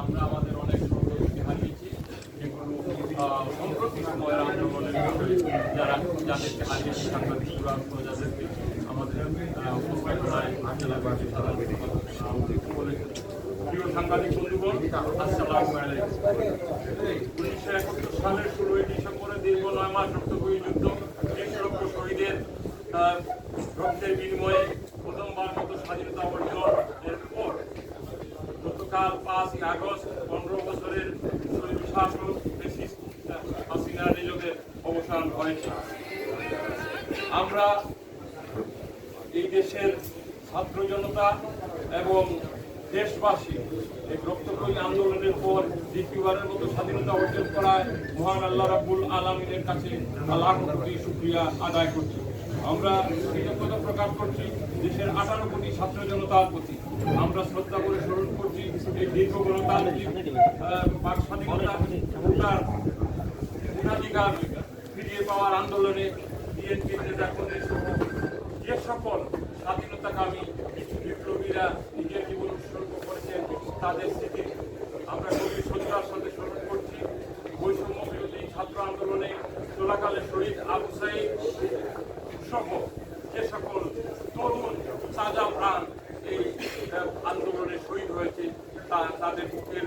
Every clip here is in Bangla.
আমরা আমাদের অনেক সহযোগী হারিয়েছি। যেগুলো সম্প্রতি সময়ের যাদেরকে হারিয়েছি সাংবাদিকরা যাদেরকে আমাদের উপস্থাপনায়। প্রিয় সাংবাদিক বন্ধুগণ, আসসালামু গতকাল পাঁচই আগস্ট, পনেরো বছরের হাসিনা নিযোগের অবসান হয়েছে আমরা এই দেশের ছাত্র জনতা এবং দেশবাসী এই রক্তক্ষয়ী আন্দোলনের পর দ্বিতীয়বারের মতো স্বাধীনতা অর্জন করায় মহান আল্লাহ রাব্বুল আলমিনের কাছে কোটি শুক্রিয়া আদায় করছি। আমরা কৃতজ্ঞতা প্রকাশ করছি, দেশের আঠারো কোটি ছাত্র জনতার প্রতি আমরা শ্রদ্ধা করে স্মরণ করছি এই দীর্ঘ গণতান্ত্রিক স্বাধীনতা ফিরিয়ে পাওয়ার আন্দোলনে বিএনপির নেতা কর্মী সহ যে সকল স্বাধীনতাকামী বিপ্লবীরা নিজের জীবন উৎসর্গ করেছেন, তাদের স্মৃতি আমরা গভীর শ্রদ্ধার সাথে স্মরণ করছি। বৈষম্য বিরোধী ছাত্র আন্দোলনে চলাকালে শহীদ আবু সাইদ সহ যে সকল তরুণ সাজা প্রাণ এই আহ, আন্দোলনে শহীদ হয়েছে তা তাদের বুকের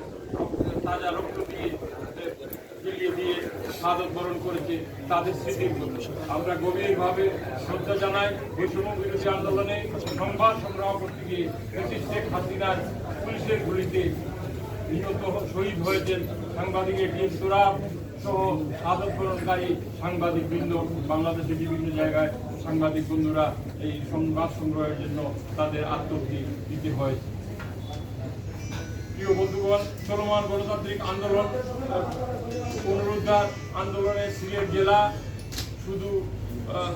তাজা রক্ত দিয়ে বিলিয়ে দিয়ে সাদত বরণ করেছে তাদের স্মৃতির আমরা গভীরভাবে শ্রদ্ধা জানাই বৈষম্য বিরোধী আন্দোলনে সংবাদ সংগ্রহ করতে গিয়ে ব্রিটিশ শেখ হাসিনার পুলিশের গুলিতে নিহত শহীদ হয়েছেন সাংবাদিকের টিম সুরাব সহ সাদত বরণকারী সাংবাদিক বৃন্দ। বাংলাদেশের বিভিন্ন জায়গায় সাংবাদিক বন্ধুরা এই সংবাদ সংগ্রহের জন্য তাদের আত্মহতি দিতে হয়েছে। প্রিয় বন্ধুগণ, চলমান গণতান্ত্রিক আন্দোলন, পুনরুদ্ধার আন্দোলনে সিলেট জেলা শুধু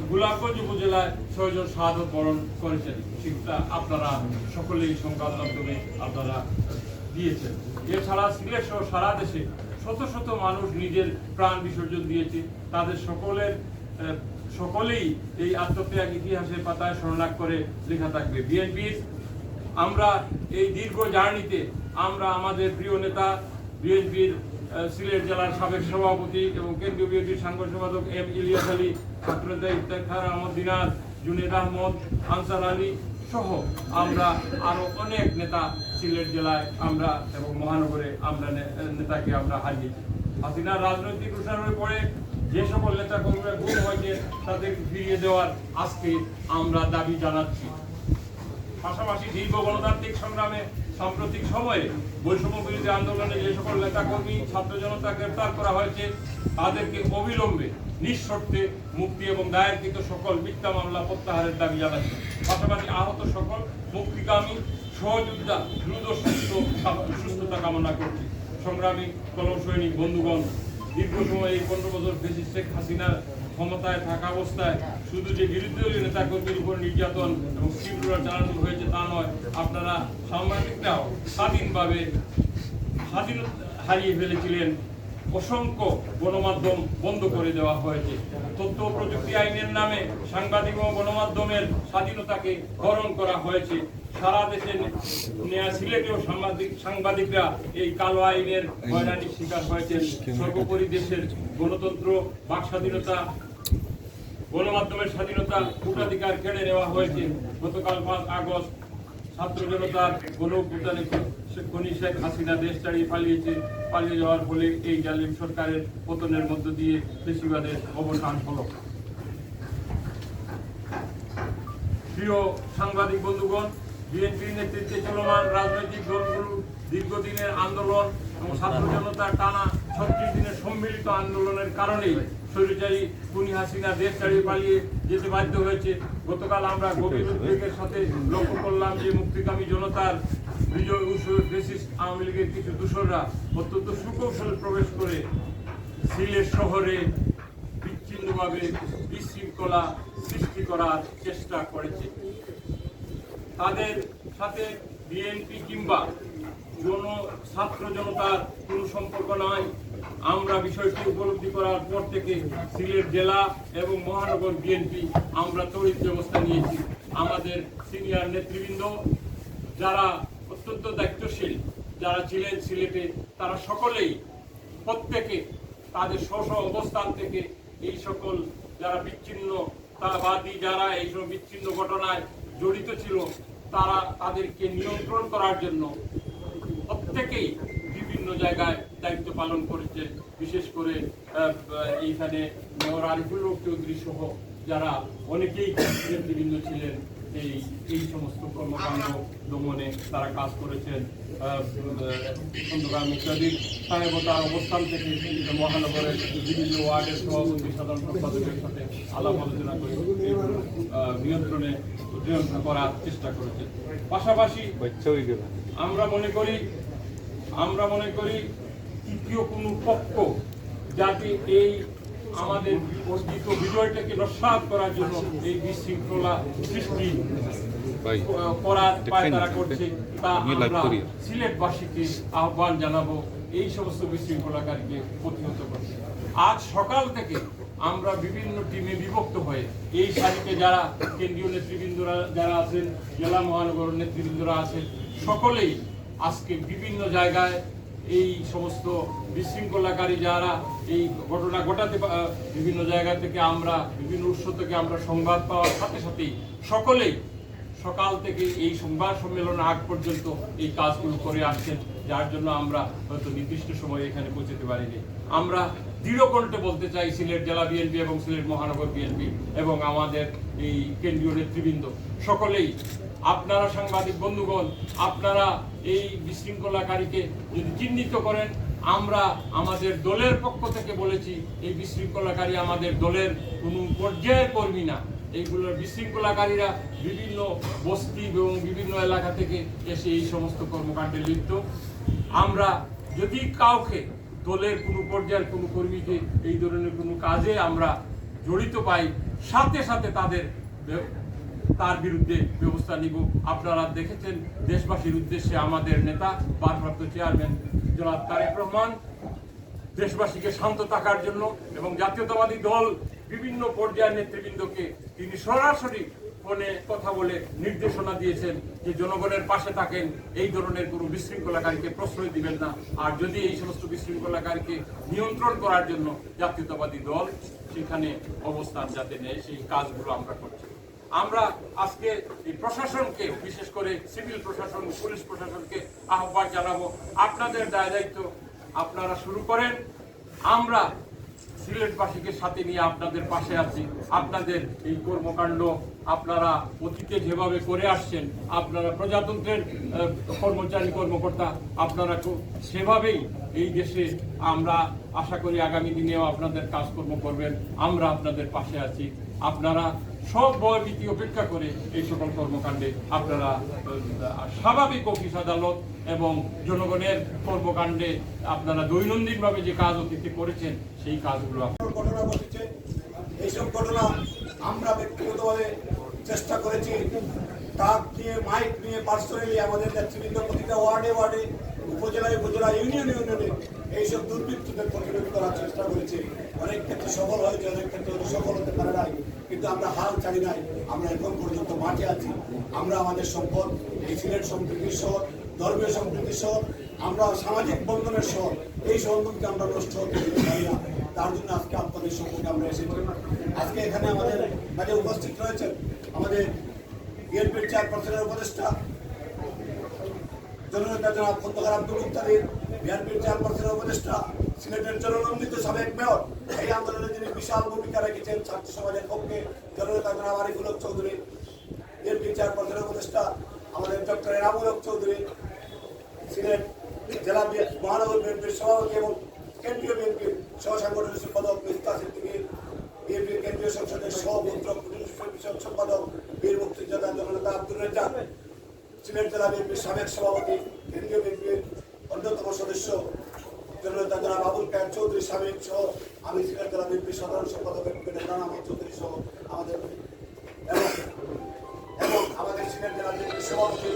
গোলাপগঞ্জ উপজেলায় ছয়জন শাহাদত বরণ করেছেন। সেটা আপনারা সকলেই সংবাদ মাধ্যমে আপনারা দিয়েছেন। এছাড়া সিলেট সহ সারা দেশে শত শত মানুষ নিজের প্রাণ বিসর্জন দিয়েছে। তাদের সকলের সকলেই এই আত্মত্যাগ ইতিহাসের পাতায় স্মরণাক করে লেখা থাকবে। বিএনপির আমরা এই দীর্ঘ জার্নিতে আমরা আমাদের প্রিয় নেতা বিএনপির সিলেট জেলার সাবেক সভাপতি এবং কেন্দ্রীয় বিএনপির সাংগঠনিক সম্পাদক এম ইলিয়াস আলী ছাত্রনেতা ইফতার আহমদ দিনার জুনেদ আহমদ, আনসার আলী সহ আমরা আরও অনেক নেতা সিলেট জেলায় আমরা এবং মহানগরে আমরা নেতাকে আমরা হারিয়েছি। হাসিনার রাজনৈতিক উৎসাহের পরে যে সকল নেতা কর্মীরা গুম হয়েছে তাদের ফিরিয়ে দেওয়ার আজকে আমরা দাবি জানাচ্ছি। পাশাপাশি দীর্ঘ গণতান্ত্রিক সংগ্রামে সাম্প্রতিক সময়ে বৈষম্য বিরোধী আন্দোলনে যে সকল নেতাকর্মী, ছাত্র জনতা গ্রেপ্তার করা হয়েছে, তাদেরকে অবিলম্বে, নিঃশর্তে মুক্তি এবং দায়েরকৃত সকল মিথ্যা মামলা প্রত্যাহারের দাবি জানাচ্ছে। পাশাপাশি আহত সকল মুক্তিকামী, সহযোদ্ধা দ্রুত সুস্থ, সুস্থতা কামনা করছি। সংগ্রামী, কলম সৈনিক বন্ধুগণ দীর্ঘ সময় এই পনেরো বছর বেশি শেখ হাসিনার ক্ষমতায় থাকা অবস্থায় শুধু যে বিরোধী দলীয় নেতা কর্মীর উপর নির্যাতন এবং তীব্রতা চালানো হয়েছে তা নয়, আপনারা সাংবাদিকরাও স্বাধীনভাবে স্বাধীনতা হারিয়ে ফেলেছিলেন। অসংখ্য গণমাধ্যম বন্ধ করে দেওয়া হয়েছে। তথ্য প্রযুক্তি আইনের নামে সাংবাদিক ও গণমাধ্যমের স্বাধীনতাকে হরণ করা হয়েছে। সারা দেশে নেয়া সিলেটেও সাংবাদিক, সাংবাদিকরা এই কালো আইনের হয়রানির শিকার হয়েছেন। সর্বোপরি দেশের গণতন্ত্র, বাক স্বাধীনতা, গণমাধ্যমের স্বাধীনতা ভোটাধিকার কেড়ে নেওয়া হয়েছে। গতকাল পাঁচ আগস্ট ছাত্র জনতার গণ অভ্যুত্থানে খনি শেখ হাসিনা দেশ ছাড়িয়ে পালিয়েছে। পালিয়ে যাওয়ার ফলে এই জালিম সরকারের পতনের মধ্য দিয়ে বেশিবাদের অবসান হলো। প্রিয় সাংবাদিক বন্ধুগণ, বিএনপির নেতৃত্বে চলমান রাজনৈতিক দলগুলো দীর্ঘদিনের আন্দোলন এবং ছাত্র জনতার টানা ছত্রিশ দিনের সম্মিলিত আন্দোলনের কারণেই স্বৈরাচারী খুনি হাসিনা দেশ ছাড়িয়ে পালিয়ে যেতে বাধ্য হয়েছে। গতকাল আমরা গভীর উদ্বেগের সাথে লক্ষ্য করলাম যে মুক্তিকামী জনতার বিজয় উৎসবের ফেসিস্ট আওয়ামী লীগের কিছু দূষররা অত্যন্ত সুকৌশলে প্রবেশ করে সিলেট শহরে বিচ্ছিন্নভাবে বিশৃঙ্খলা সৃষ্টি করার চেষ্টা করেছে। তাদের সাথে বিএনপি কিংবা জন ছাত্র জনতার কোনো সম্পর্ক নয় আমরা বিষয়টি উপলব্ধি করার পর থেকে সিলেট জেলা এবং মহানগর বিএনপি আমরা তড়িৎ ব্যবস্থা নিয়েছি। আমাদের সিনিয়র নেতৃবৃন্দ যারা অত্যন্ত দায়িত্বশীল, যারা ছিলেন সিলেটে, তারা সকলেই প্রত্যেকে তাদের স্ব অবস্থান থেকে এই সকল যারা বিচ্ছিন্ন তাবাদী যারা এইসব বিচ্ছিন্ন ঘটনায় জড়িত ছিল, তারা তাদেরকে নিয়ন্ত্রণ করার জন্য প্রত্যেকেই বিভিন্ন জায়গায় দায়িত্ব পালন করেছে। বিশেষ করে এইখানে মেয়র আরিফুল চৌধুরী সহ যারা অনেকেই বিভিন্ন ছিলেন এই এই সমস্ত কর্মকাণ্ড দমনে তারা কাজ করেছেন। খন্দকার মুক্তাদির সাহেব তার অবস্থান থেকে মহানগরের বিভিন্ন ওয়ার্ডের সভাপতি সাধারণ সম্পাদকের সাথে আলাপ আলোচনা করে নিয়ন্ত্রণে নিয়ন্ত্রণ করার চেষ্টা করেছেন। পাশাপাশি আমরা মনে করি আমরা মনে করি তৃতীয় কোনো পক্ষ যাতে এই আমাদের অর্জিত বিজয়টাকে নস্বাত করার জন্য এই বিশৃঙ্খলা সৃষ্টি ভাই ক- করার পায়তারা করছে তা আমরা সিলেটবাসীকে আহ্বান জানাব এই সমস্ত বিশৃঙ্খলাকারীকে প্রতিহত করতে। আজ সকাল থেকে আমরা বিভিন্ন টিমে বিভক্ত হয়ে এই সারিতে যারা কেন্দ্রীয় নেতৃবৃন্দরা যারা আছেন জেলা মহানগর নেতৃবৃন্দরা আছেন সকলেই আজকে বিভিন্ন জায়গায় এই সমস্ত বিশৃঙ্খলাকারী যারা এই ঘটনা ঘটাতে বিভিন্ন জায়গা থেকে আমরা, বিভিন্ন উৎস থেকে আমরা সংবাদ পাওয়ার সাথে সাথেই সকলেই সকাল থেকে এই সংবাদ সম্মেলন আগ পর্যন্ত এই কাজগুলো করে আসছেন, যার জন্য আমরা হয়তো নির্দিষ্ট সময়ে এখানে পৌঁছতে পারিনি। আমরা দৃঢ় কণ্ঠে বলতে চাই সিলেট জেলা বিএনপি এবং সিলেট মহানগর বিএনপি এবং আমাদের এই কেন্দ্রীয় নেতৃবৃন্দ, সকলেই আপনারা সাংবাদিক বন্ধুগণ, আপনারা এই বিশৃঙ্খলাকারীকে যদি চিহ্নিত করেন, আমরা আমাদের দলের পক্ষ থেকে বলেছি, এই বিশৃঙ্খলাকারী আমাদের দলের কোনো পর্যায়ের কর্মী না। এইগুলোর বিশৃঙ্খলাকারীরা বিভিন্ন বস্তি এবং বিভিন্ন এলাকা থেকে এসে এই সমস্ত কর্মকাণ্ডে লিপ্ত। আমরা যদি কাউকে দলের কোনো পর্যায়ের কোনো কর্মীকে এই ধরনের কোনো কাজে আমরা জড়িত পাই, সাথে সাথে তাদের তার বিরুদ্ধে ব্যবস্থা নিব। আপনারা দেখেছেন, দেশবাসীর উদ্দেশ্যে আমাদের নেতা, ভারপ্রাপ্ত চেয়ারম্যান জনাব তারেক রহমান দেশবাসীকে শান্ত থাকার জন্য এবং জাতীয়তাবাদী দল বিভিন্ন পর্যায়ের নেতৃবৃন্দকে তিনি সরাসরি ফোনে কথা বলে নির্দেশনা দিয়েছেন যে জনগণের পাশে থাকেন, এই ধরনের কোনো বিশৃঙ্খলাকারীকে প্রশ্রয় দিবেন না। আর যদি এই সমস্ত বিশৃঙ্খলাকারীকে নিয়ন্ত্রণ করার জন্য জাতীয়তাবাদী দল সেখানে অবস্থান যাতে নেয়, সেই কাজগুলো আমরা করছি। আমরা আজকে এই প্রশাসনকে, বিশেষ করে সিভিল প্রশাসন, পুলিশ প্রশাসনকে আহ্বান জানাব। আপনাদের দায় দায়িত্ব আপনারা শুরু করেন। আমরা সিলেটবাসীকে সাথে নিয়ে আপনাদের পাশে আছি। আপনাদের এই কর্মকাণ্ড আপনারা অতীতে যেভাবে করে আসছেন, আপনারা প্রজাতন্ত্রের কর্মচারী, কর্মকর্তা, আপনারা সেভাবেই এই দেশে আমরা আশা করি আগামী দিনেও আপনাদের কাজকর্ম করবেন। আমরা আপনাদের পাশে আছি। আপনারা সব ভয়ভীতি উপেক্ষা করে এই সকল কর্মকাণ্ডে আপনারা স্বাভাবিক অফিস আদালত এবং জনগণের কর্মকাণ্ডে আপনারা দৈনন্দিনভাবে যে কাজ অতীতে করেছেন, সেই কাজগুলো ঘটনা ঘটেছে। এইসব ঘটনা আমরা ব্যক্তিগতভাবে চেষ্টা করেছি। কাক নিয়ে, মাইক নিয়ে, পার্সোনালি আমাদের নেতৃবৃন্দ প্রতিটা ওয়ার্ডে ওয়ার্ডে, উপজেলায়, উপজেলা, ইউনিয়ন, ইউনিয়নে এইসব দুর্বৃত্তদের প্রতিরোধ করার চেষ্টা করেছি। অনেক ক্ষেত্রে সফল হয়েছে, অনেক ক্ষেত্রে সফল হতে পারে নাই। কিন্তু আমরা হাল ছাড়ি নাই। আমরা এখন পর্যন্ত মাঠে আছি। আমরা আমাদের সম্পদ, এই সিলেট সম্প্রীতির শহর, ধর্মীয় সম্প্রীতির শহর, আমরা সামাজিক বন্ধনের শহর, এই সম্পর্কে আমরা নষ্ট হতে পারি না। তার জন্য আজকে আপনাদের সম্পর্কে আমরা এসেছি। আজকে এখানে আমাদের মাঝে উপস্থিত রয়েছেন আমাদের বিএনপির চেয়ারপারসনের উপদেষ্টা, জননেতা জনাব খন্দকার আব্দুল মুক্তাদির, বিএনপির চেয়ারপারসনের উপদেষ্টা সিলেটের জননন্দিত সাবেক মেয়র, এই আন্দোলনে যিনি বিশাল ভূমিকা রেখেছেন ছাত্র সমাজের পক্ষে। জননেতা জনাব আরিফুল হক চৌধুরী বিএনপির চেয়ারপারসনের উপদেষ্টা আমাদের ডক্টর এনামুল হক চৌধুরী, সিলেট জেলা মহানগর বিএনপির সভাপতি এবং কেন্দ্রীয় বিএনপির সহ সম্পাদক মিস্তা সিদ্দিকী, বিএনপির কেন্দ্রীয় সংসদের সহপুত্র বিষয়ক সম্পাদক বীর মুক্তিযোদ্ধা জননেতা আব্দুল রেজ্জাক, সিলেট জেলা বিএনপির সাবেক সভাপতি, কেন্দ্রীয় বিএনপির অন্যতম সদস্য জননেতা জনাব আবুল কায়েম চৌধুরী সাবেক সহ আমি সিলেট জেলা বিএনপির সাধারণ সম্পাদক রানা চৌধুরী সহ আমাদের আমাদের সিলেট জেলা বিএনপির সভাপতি